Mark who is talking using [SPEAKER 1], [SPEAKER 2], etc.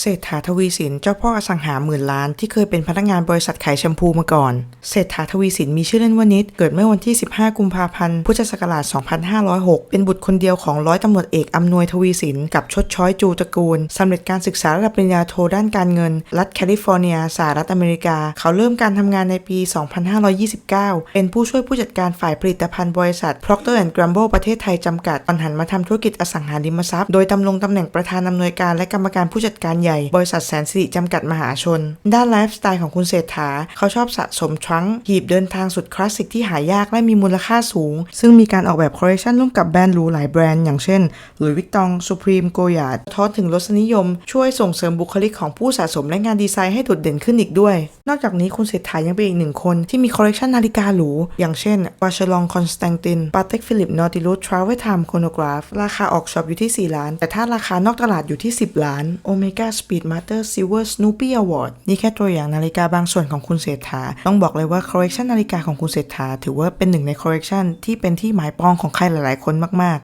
[SPEAKER 1] เศรษฐาทวีสินเจ้าพ่ออสังหาหมื่นล้านที่เคยเป็นพนักงานบริษัทขายแชมพูมาก่อน เศรษฐาทวีสินมีชื่อเล่นว่านิด เกิดเมื่อวันที่ 15 กุมภาพันธ์ พุทธศักราช 2506 เป็นบุตรคนเดียวของร้อยตำรวจเอกอำนวยทวีสินกับชดช้อยจูตระกูลสำเร็จการศึกษาระดับปริญญาโทด้านการเงิน รัฐแคลิฟอร์เนียสหรัฐอเมริกา เขาเริ่มการทำงานในปี 2529 เป็นผู้ช่วยผู้จัดการฝ่ายผลิตภัณฑ์บริษัท Procter Gamble ประเทศไทยจำกัดตอนหันมาทำธุรกิจอสังหาริมทรัพย์ โดยดำรงตำแหน่งประธานอำนวยการและกรรมการผู้จัดการใหญ่ บริษัทแสนสิริจำกัดมหาชน ด้านไลฟ์สไตล์ของคุณเศรษฐา เขาชอบสะสมทรังหีบเดินทางสุดคลาสสิกที่หายากและมีมูลค่าสูง ซึ่งมีการออกแบบคอลเลคชันร่วมกับแบรนด์หรูหลายแบรนด์อย่างเช่น Louis Vuitton Supreme Goyard ทอดถึงรสนิยม ช่วยส่งเสริมบุคลิกของผู้สะสมและงานดีไซน์ให้โดดเด่นขึ้นอีกด้วย นอกจากนี้คุณเศรษฐายังเป็นอีกหนึ่งคนที่มีคอลเลคชันนาฬิกาหรูอย่างเช่น w a c h e r o n Constantin Patek Philippe Nautilus Travel Time Chronograph ราคาออกช็อปอยู่ที่ 4 ล้าน แต่ถ้าราคานอกตลาดอยู่ที่ 10 ล้าน Omega Speedmaster Silver Snoopy Award นี่แค่ตัวอย่างนาฬิกาบางส่วนของคุณเศรษฐา ต้องบอกเลยว่าคอลเลคชันนาฬิกาของคุณเศรษฐา ถือว่าเป็นหนึ่งในคอลเลคชันที่เป็นที่หมายปองของใครหลายๆ คนมาก